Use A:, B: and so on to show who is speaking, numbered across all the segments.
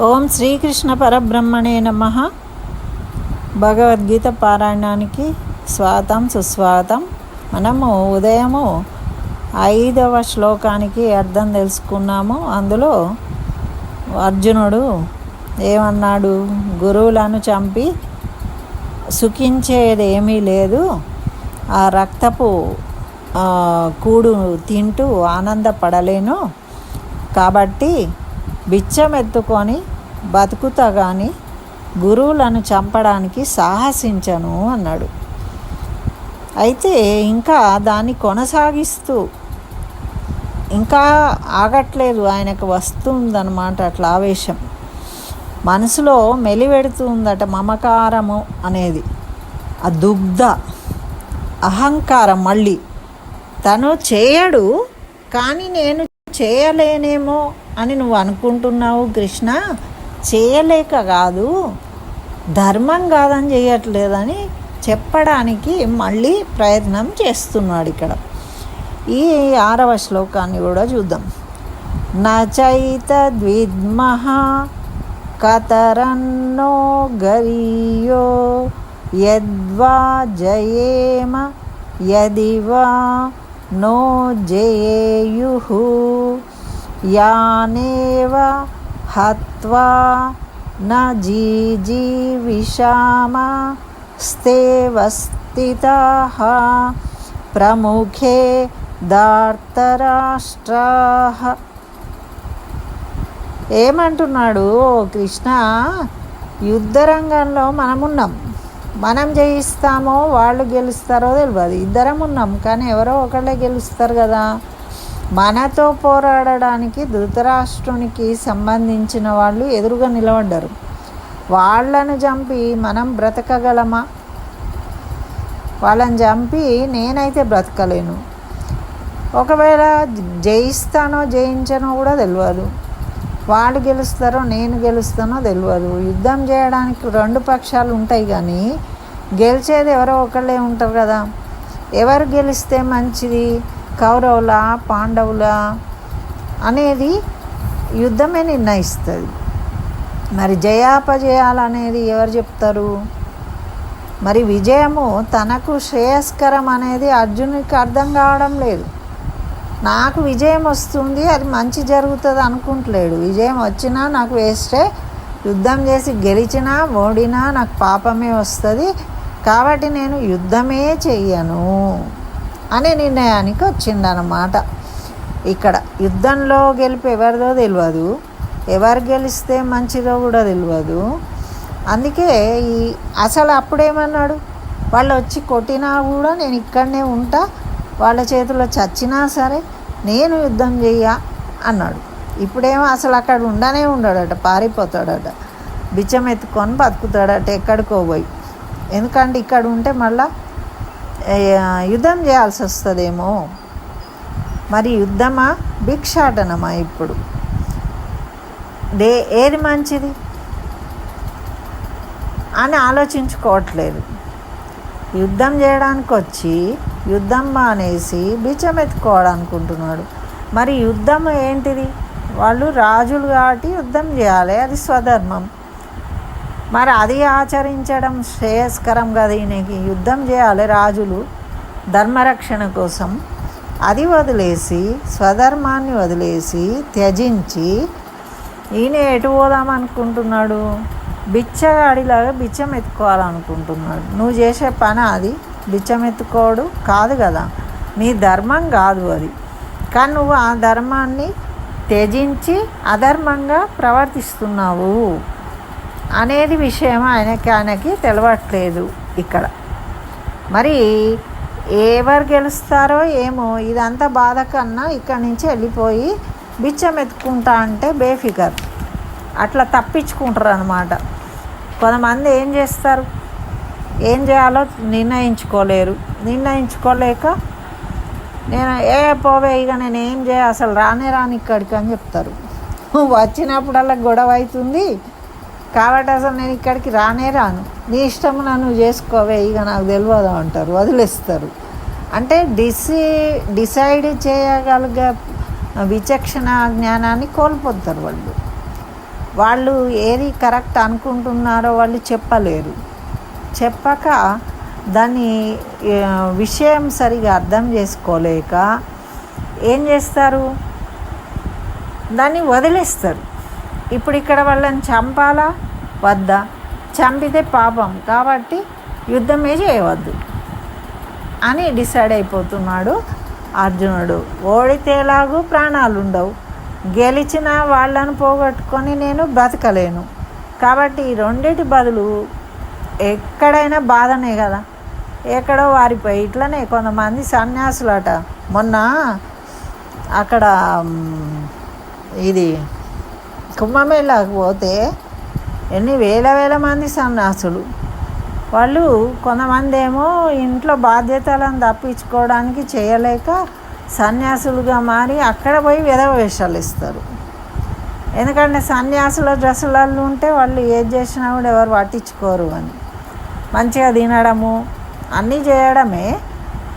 A: ఓం శ్రీకృష్ణ పరబ్రహ్మణే నమ. భగవద్గీత పారాయణానికి స్వాతం సుస్వాతం. మనము ఉదయము ఐదవ శ్లోకానికి అర్థం తెలుసుకున్నాము. అందులో అర్జునుడు ఏమన్నాడు? గురువులను చంపి సుఖించేది ఏమీ లేదు. ఆ రక్తపు కూడు తింటూ ఆనందపడలేను. కాబట్టి బిచ్చమెత్తుకొని బతుకుతా కానీ గురువులను చంపడానికి సాహసించను అన్నాడు. అయితే ఇంకా దాన్ని కొనసాగిస్తూ ఇంకా ఆగట్లేదు ఆయనకు వస్తుందన్నమాట అట్లా ఆవేశం. మనసులో మెలివెడుతుందట మమకారము అనేది. ఆ దుగ్ధ అహంకారం మళ్ళీ. తను చేయడు కానీ నేను చేయలేనేమో అని నువ్వు అనుకుంటున్నావు కృష్ణ చేయలేక కాదు ధర్మం కాదని చేయట్లేదని చెప్పడానికి మళ్ళీ ప్రయత్నం చేస్తున్నాడు ఇక్కడ. ఈ ఆరవ శ్లోకాన్ని కూడా చూద్దాం. నచైత ద్విద్మహ కతరన్నో గరీయో యద్వా జయేమ యదివా నో జయేయుః. యానేవ హత్వా న జీజీవిషామ స్థేవస్థితాః ప్రముఖే దార్తరాష్ట్రాః ఏమంటున్నాడు? "ఓ కృష్ణ యుద్ధరంగంలో మనమున్నాం. మనం జయిస్తామో వాళ్ళు గెలుస్తారో తెలియదు ఇద్దరం ఉన్నాం కానీ ఎవరో ఒకళ్ళే గెలుస్తారు కదా. మనతో పోరాడడానికి ధృతరాష్ట్రునికి సంబంధించిన వాళ్ళు ఎదురుగా నిలబడ్డారు. వాళ్ళను చంపి మనం బ్రతకగలమా? వాళ్ళని చంపి నేనైతే బ్రతకలేను. ఒకవేళ జయిస్తానో జయించనో కూడా తెలియదు వాళ్ళు గెలుస్తారో నేను గెలుస్తానో తెలియదు యుద్ధం చేయడానికి రెండు పక్షాలు ఉంటాయి కానీ గెలిచేది ఎవరో ఒకళ్ళే ఉంటారు కదా. ఎవరు గెలిస్తే మంచిది? కౌరవుల పాండవుల అనేది యుద్ధమే నిర్ణయిస్తుంది. మరి జయాపజయాలు అనేది ఎవరు చెప్తారు? మరి విజయము తనకు శ్రేయస్కరం అనేది అర్జునుడికి అర్థం కావడం లేదు. నాకు విజయం వస్తుంది అది మంచి జరుగుతుంది అనుకుంటలేడు. విజయం వచ్చినా నాకు వేస్టే యుద్ధం చేసి గెలిచినా ఓడినా నాకు పాపమే వస్తుంది. కాబట్టి నేను యుద్ధమే చెయ్యను. అనే నిర్ణయానికి వచ్చిందనమాట ఇక్కడ యుద్ధంలో గెలిపి ఎవరిదో తెలియదు ఎవరు గెలిస్తే మంచిదో కూడా తెలియదు అందుకే ఈ అసలు అప్పుడేమన్నాడు? వాళ్ళు వచ్చి కొట్టినా కూడా నేను ఇక్కడనే ఉంటా. వాళ్ళ చేతిలో చచ్చినా సరే నేను యుద్ధం చెయ్య అన్నాడు. ఇప్పుడేమో అసలు అక్కడ ఉండనే ఉండడట పారిపోతాడట. బిచ్చం ఎత్తుకొని బతుకుతాడట ఎక్కడికో పోయి. ఎందుకంటే ఇక్కడ ఉంటే మళ్ళీ యుద్ధం చేయాల్సి వస్తుందేమో. మరి యుద్ధమా? భిక్షాటనమా ఇప్పుడు? దే ఏది మంచిది? అని ఆలోచించుకోవట్లేదు. యుద్ధం చేయడానికి వచ్చి యుద్ధం మానేసి బిచ్చం ఎత్తుకోవాలనుకుంటున్నాడు మరి యుద్ధం ఏంటిది? వాళ్ళు రాజులు కాబట్టి యుద్ధం చేయాలి. అది స్వధర్మం. మరి అది ఆచరించడం శ్రేయస్కరం కదా ఈయనకి. యుద్ధం చేయాలి రాజులు ధర్మరక్షణ కోసం. అది వదిలేసి స్వధర్మాన్ని వదిలేసి త్యజించి ఈయన ఎటు పోదాం అనుకుంటున్నాడు? బిచ్చగాడిలాగా బిచ్చం ఎత్తుకోవాలనుకుంటున్నాడు. నువ్వు చేసే పని అది. బిచ్చం ఎత్తుకోడు కాదు కదా. నీ ధర్మం కాదు అది. కానీ నువ్వు ఆ ధర్మాన్ని త్యజించి అధర్మంగా ప్రవర్తిస్తున్నావు. అనేది విషయం ఆయనకి ఆయనకి తెలవట్లేదు ఇక్కడ. మరి ఎవరు గెలుస్తారో ఏమో ఇదంతా బాధ కన్నా ఇక్కడి నుంచి వెళ్ళిపోయి బిచ్చం ఎత్తుకుంటా అంటే బేఫికర్ అట్లా తప్పించుకుంటారు అనమాట కొంతమంది ఏం చేస్తారు? ఏం చేయాలో నిర్ణయించుకోలేరు. నిర్ణయించుకోలేక నేను ఏ పోవే ఇక నేను ఏం చేయ అసలు రానే రాని ఇక్కడికి అని చెప్తారు. వచ్చినప్పుడల్లా గొడవ అవుతుంది. కాబట్టి అసలు నేను ఇక్కడికి రానే రాను. నీ ఇష్టం నన్ను చేసుకోవే ఇక నాకు తెలియదు అంటారు వదిలేస్తారు. అంటే డిసి డిసైడ్ చేయగలిగే విచక్షణ జ్ఞానాన్ని కోల్పోతారు వాళ్ళు. వాళ్ళు ఏది కరెక్ట్ అనుకుంటున్నారో వాళ్ళు చెప్పలేరు. చెప్పక దాని విషయం సరిగా అర్థం చేసుకోలేక ఏం చేస్తారు? దాన్ని వదిలేస్తారు. ఇప్పుడు ఇక్కడ వాళ్ళని చంపాలా? వద్దా. చంపితే పాపం. కాబట్టి యుద్ధమే చేయవద్దు. అని డిసైడ్ అయిపోతున్నాడు అర్జునుడు. ఓడితేలాగూ ప్రాణాలు ఉండవు గెలిచిన వాళ్ళను పోగొట్టుకొని నేను బ్రతకలేను. కాబట్టి ఈ రెండిటి బదులు ఎక్కడైనా బాధనే కదా. ఎక్కడో వారిపోయి ఇట్లనే కొంతమంది సన్యాసులట. మొన్న అక్కడ ఇది కుంభమేళాకు పోతే ఎన్ని వేల వేల మంది సన్యాసులు వాళ్ళు కొంతమంది ఏమో ఇంట్లో బాధ్యతలను తప్పించుకోవడానికి చేయలేక సన్యాసులుగా మారి అక్కడ పోయి విధవ వేషాలు ఇస్తారు. ఎందుకంటే సన్యాసుల డ్రెస్సులలో ఉంటే వాళ్ళు ఏది చేసినా కూడా ఎవరు పట్టించుకోరు అని. మంచిగా తినడము అన్నీ చేయడమే.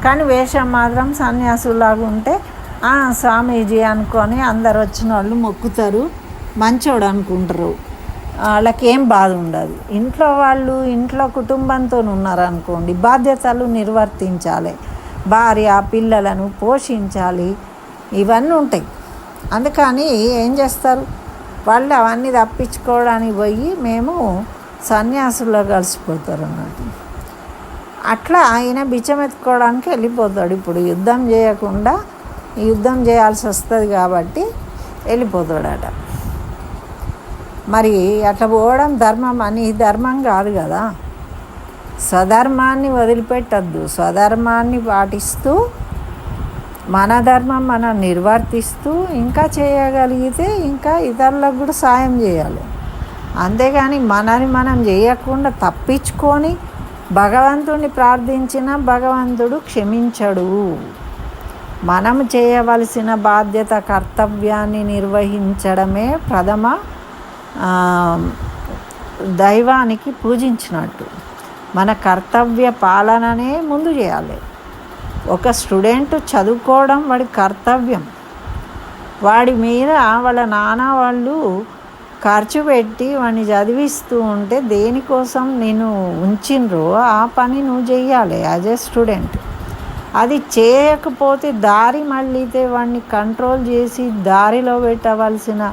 A: కానీ వేషం మాత్రం సన్యాసులాగా ఉంటే "ఆ, స్వామీజీ అనుకొని అందరు వచ్చిన వాళ్ళు మొక్కుతారు మంచోడు అనుకుంటారు. వాళ్ళకేం బాధ ఉండదు. ఇంట్లో వాళ్ళు ఇంట్లో కుటుంబంతో ఉన్నారనుకోండి బాధ్యతలు నిర్వర్తించాలి. భార్య పిల్లలను పోషించాలి. ఇవన్నీ ఉంటాయి. అందుకని ఏం చేస్తారు? వాళ్ళు అవన్నీ తప్పించుకోవడానికి పోయి మేము సన్యాసుల్లో కలిసిపోతారు అన్నట్టు అట్లా ఆయన బిచ్చం ఎత్తుకోవడానికి వెళ్ళిపోతాడు. ఇప్పుడు యుద్ధం చేయకుండా యుద్ధం చేయాల్సి వస్తుంది కాబట్టి వెళ్ళిపోతాడట. మరి అట్లా పోవడం ధర్మం అని ధర్మం కాదు కదా. స్వధర్మాన్ని వదిలిపెట్టద్దు. స్వధర్మాన్ని పాటిస్తూ మన ధర్మం మనం నిర్వర్తిస్తూ ఇంకా చేయగలిగితే ఇంకా ఇతరులకు కూడా సాయం చేయాలి. అంతేగాని మనని మనం చేయకుండా తప్పించుకొని భగవంతుడిని ప్రార్థించిన భగవంతుడు క్షమించడు. మనం చేయవలసిన బాధ్యత కర్తవ్యాన్ని నిర్వహించడమే ప్రథమ దైవానికి పూజించినట్టు. మన కర్తవ్య పాలననే ముందు చేయాలి. ఒక స్టూడెంట్ చదువుకోవడం వాడి కర్తవ్యం. వాడి మీద వాళ్ళ నాన్న వాళ్ళు ఖర్చు పెట్టి వాడిని చదివిస్తూ ఉంటే దేనికోసం నేను ఉంచిండ్రో ఆ పని నువ్వు చెయ్యాలి యాజ్ ఏ స్టూడెంట్. అది చేయకపోతే దారి మళ్ళీతే వాడిని కంట్రోల్ చేసి దారిలో పెట్టవలసిన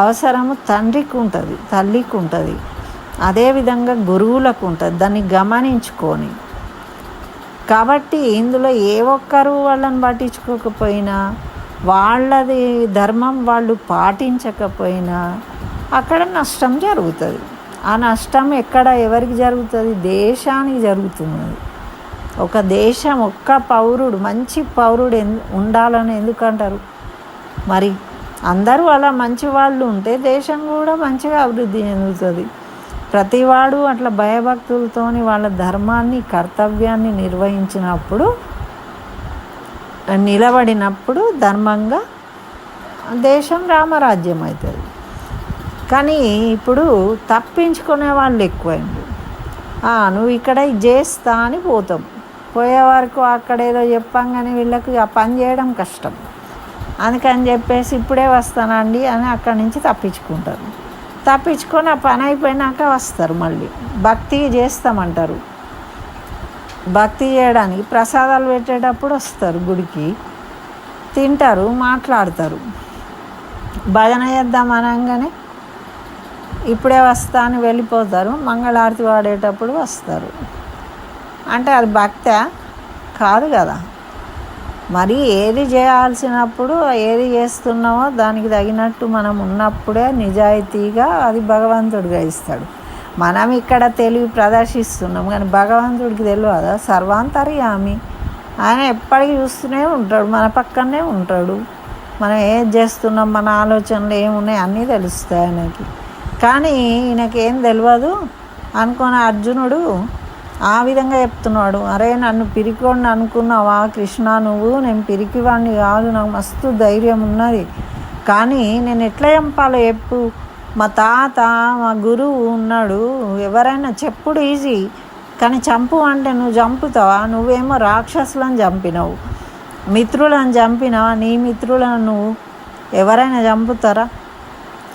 A: అవసరము తండ్రికి ఉంటుంది తల్లికి ఉంటుంది అదేవిధంగా గురువులకు ఉంటుంది దాన్ని గమనించుకొని. కాబట్టి ఇందులో ఏ ఒక్కరు వాళ్ళని పట్టించుకోకపోయినా వాళ్ళది ధర్మం వాళ్ళు పాటించకపోయినా అక్కడ నష్టం జరుగుతుంది. ఆ నష్టం ఎక్కడ ఎవరికి జరుగుతుంది? దేశానికి జరుగుతున్నది. ఒక దేశం ఒక్క పౌరుడు మంచి పౌరుడు ఎందు ఉండాలని ఎందుకంటారు? మరి అందరూ అలా మంచి వాళ్ళు ఉంటే దేశం కూడా మంచిగా అభివృద్ధి చెందుతుంది. ప్రతివాడు అట్లా భయభక్తులతోని వాళ్ళ ధర్మాన్ని కర్తవ్యాన్ని నిర్వహించినప్పుడు నిలబడినప్పుడు ధర్మంగా దేశం రామరాజ్యం అవుతుంది కానీ ఇప్పుడు తప్పించుకునే వాళ్ళు ఎక్కువైంది "ఆ, నువ్వు ఇక్కడ చేస్తా అని పోతాం. పోయే వరకు అక్కడ ఏదో చెప్పంగానే వీళ్ళకి ఆ పని చేయడం కష్టం. అందుకని చెప్పేసి ఇప్పుడే వస్తానండి అని అక్కడి నుంచి తప్పించుకుంటారు. తప్పించుకొని ఆ పని అయిపోయినాక వస్తారు మళ్ళీ. భక్తి చేస్తామంటారు. భక్తి చేయడానికి ప్రసాదాలు పెట్టేటప్పుడు వస్తారు గుడికి. తింటారు మాట్లాడతారు. భజన చేద్దాం అనగానే ఇప్పుడే వస్తా అని వెళ్ళిపోతారు. మంగళారతి వాడేటప్పుడు వస్తారు. అంటే అది భక్త కాదు కదా. మరి ఏది చేయాల్సినప్పుడు ఏది చేస్తున్నామో దానికి తగినట్టు మనం ఉన్నప్పుడే నిజాయితీగా అది భగవంతుడిగా ఇస్తాడు. మనం ఇక్కడ తెలివి ప్రదర్శిస్తున్నాం కానీ భగవంతుడికి తెలియదా? సర్వాంతర్యామి. ఆయన ఎప్పటికీ చూస్తూనే ఉంటాడు మన పక్కనే ఉంటాడు. మనం ఏం చేస్తున్నాం మన ఆలోచనలు ఏమున్నాయి అన్నీ తెలుస్తాయి ఆయనకి. కానీ ఈయనకి ఏం తెలియదు. అనుకున్న అర్జునుడు ఆ విధంగా చెప్తున్నాడు. అరే నన్ను పిరికోడిని అనుకున్నావా కృష్ణ నువ్వు? నేను పిరికివాడిని కాదు నాకు మస్తు ధైర్యం ఉన్నది. కానీ నేను ఎట్లా చంపాలో చెప్పు. మా తాత మా గురువు ఉన్నాడు. ఎవరైనా చెప్పుడు ఈజీ. కానీ చంపు అంటే నువ్వు చంపుతావా? నువ్వేమో రాక్షసులను చంపినావు. మిత్రులను చంపినావా? నీ మిత్రులను నువ్వు ఎవరైనా చంపుతారా?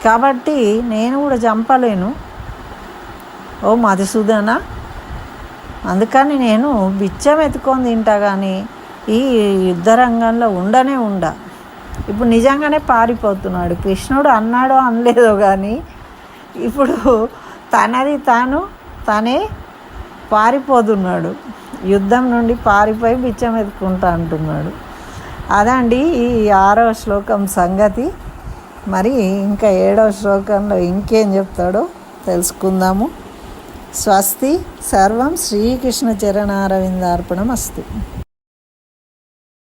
A: కాబట్టి నేను కూడా చంపలేను. ఓ మధుసూదన? అందుకని నేను బిచ్చం ఎత్తుకొని తింటా కానీ ఈ యుద్ధ రంగంలో ఉండనే ఉండ. ఇప్పుడు నిజంగానే పారిపోతున్నాడు. కృష్ణుడు అన్నాడో అనలేదో కానీ ఇప్పుడు తనది తాను తనే పారిపోతున్నాడు. యుద్ధం నుండి పారిపోయి బిచ్చం ఎత్తుకుంటా అంటున్నాడు. అదండి ఈ ఆరవ శ్లోకం సంగతి. మరి ఇంకా ఏడవ శ్లోకంలో ఇంకేం చెప్తాడో తెలుసుకుందాము. స్వస్తి. సర్వం శ్రీకృష్ణ చరణారవిందార్పణం అస్తు